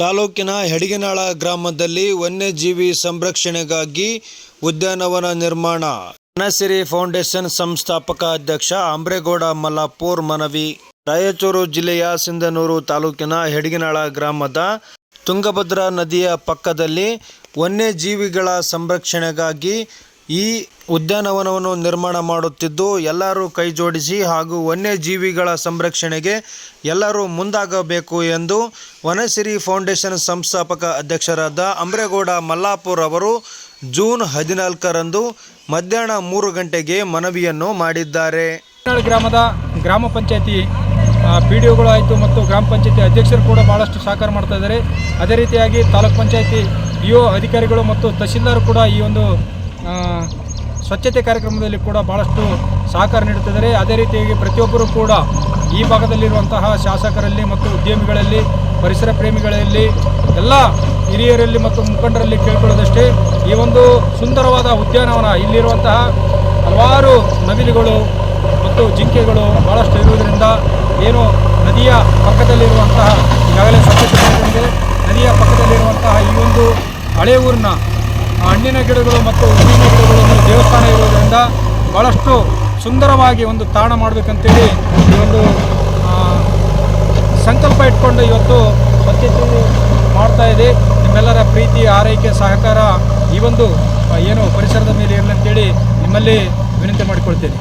ತಾಲೂಕಿನ ಹೆಡಿಗೆನಾಳ ಗ್ರಾಮದಲ್ಲಿ ವನ್ಯಜೀವಿ ಸಂರಕ್ಷಣೆಗಾಗಿ ಉದ್ಯಾನವನ ನಿರ್ಮಾಣ. ವನಸಿರಿ ಫೌಂಡೇಶನ್ ಸಂಸ್ಥಾಪಕ ಅಧ್ಯಕ್ಷ ಅಂಬ್ರೇಗೌಡ ಮಲ್ಲಾಪುರ್ ಮನವಿ. ರಾಯಚೂರು ಜಿಲ್ಲೆಯ ಸಿಂಧನೂರು ತಾಲೂಕಿನ ಹೆಡಿಗೆನಾಳ ಗ್ರಾಮದ ತುಂಗಭದ್ರಾ ನದಿಯ ಪಕ್ಕದಲ್ಲಿ ವನ್ಯಜೀವಿಗಳ ಸಂರಕ್ಷಣೆಗಾಗಿ ಈ ಉದ್ಯಾನವನವನ್ನು ನಿರ್ಮಾಣ ಮಾಡುತ್ತಿದ್ದು, ಎಲ್ಲರೂ ಕೈಜೋಡಿಸಿ ಹಾಗೂ ವನ್ಯಜೀವಿಗಳ ಸಂರಕ್ಷಣೆಗೆ ಎಲ್ಲರೂ ಮುಂದಾಗಬೇಕು ಎಂದು ವನಸಿರಿ ಫೌಂಡೇಶನ್ ಸಂಸ್ಥಾಪಕ ಅಧ್ಯಕ್ಷರಾದ ಅಂಬ್ರೇಗೌಡ ಮಲ್ಲಾಪುರ್ ಅವರು ಜೂನ್ ಹದಿನಾಲ್ಕರಂದು ಮಧ್ಯಾಹ್ನ ಮೂರು ಗಂಟೆಗೆ ಮನವಿಯನ್ನು ಮಾಡಿದ್ದಾರೆ. ಗ್ರಾಮದ ಗ್ರಾಮ ಪಂಚಾಯತಿ ಪಿ ಡಿ ಒಗಳು ಆಯಿತು ಮತ್ತು ಗ್ರಾಮ ಪಂಚಾಯತಿ ಅಧ್ಯಕ್ಷರು ಕೂಡ ಭಾಳಷ್ಟು ಸಹಕಾರ ಮಾಡ್ತಾ ಇದ್ದಾರೆ. ಅದೇ ರೀತಿಯಾಗಿ ತಾಲೂಕ್ ಪಂಚಾಯತಿ ಇ ಒ ಅಧಿಕಾರಿಗಳು ಮತ್ತು ತಹಶೀಲ್ದಾರ್ ಕೂಡ ಈ ಒಂದು ಸ್ವಚ್ಛತೆ ಕಾರ್ಯಕ್ರಮದಲ್ಲಿ ಕೂಡ ಭಾಳಷ್ಟು ಸಹಕಾರ ನೀಡುತ್ತಿದ್ದಾರೆ ಅದೇ ರೀತಿಯಾಗಿ ಪ್ರತಿಯೊಬ್ಬರೂ ಕೂಡ ಈ ಭಾಗದಲ್ಲಿರುವಂತಹ ಶಾಸಕರಲ್ಲಿ ಮತ್ತು ಉದ್ಯಮಿಗಳಲ್ಲಿ ಪರಿಸರ ಪ್ರೇಮಿಗಳಲ್ಲಿ, ಎಲ್ಲ ಹಿರಿಯರಲ್ಲಿ ಮತ್ತು ಮುಖಂಡರಲ್ಲಿ ಕೇಳ್ಕೊಳ್ಳೋದಷ್ಟೇ, ಈ ಒಂದು ಸುಂದರವಾದ ಉದ್ಯಾನವನ ಇಲ್ಲಿರುವಂತಹ ಹಲವಾರು ನವಿಲುಗಳು ಮತ್ತು ಜಿಂಕೆಗಳು ಭಾಳಷ್ಟು ಇರುವುದರಿಂದ ಏನು ನದಿಯ ಪಕ್ಕದಲ್ಲಿರುವಂತಹ, ಈಗಾಗಲೇ ಮಾಡಿದಂತೆ ನದಿಯ ಪಕ್ಕದಲ್ಲಿರುವಂತಹ ಈ ಒಂದು ಹಳೆ ಊರಿನ ಹಣ್ಣಿನ ಗಿಡಗಳು ಮತ್ತು ಹೂವಿನ ಗಿಡಗಳು ಒಂದು ದೇವಸ್ಥಾನ ಇರುವುದರಿಂದ ಭಾಳಷ್ಟು ಸುಂದರವಾಗಿ ಒಂದು ತಾಣ ಮಾಡಬೇಕಂತೇಳಿ ಈ ಒಂದು ಸಂಕಲ್ಪ ಇಟ್ಕೊಂಡು ಇವತ್ತು ಸ್ವಚ್ಛತೆ ಮಾಡ್ತಾ ಇದೆ. ನಿಮ್ಮೆಲ್ಲರ ಪ್ರೀತಿ, ಆರೈಕೆ, ಸಹಕಾರ ಈ ಒಂದು ಏನು ಪರಿಸರದ ಮೇಲೆ ಇರಲಿ ಅಂತೇಳಿ ನಿಮ್ಮಲ್ಲಿ ವಿನಂತಿ ಮಾಡಿಕೊಳ್ತೇನೆ.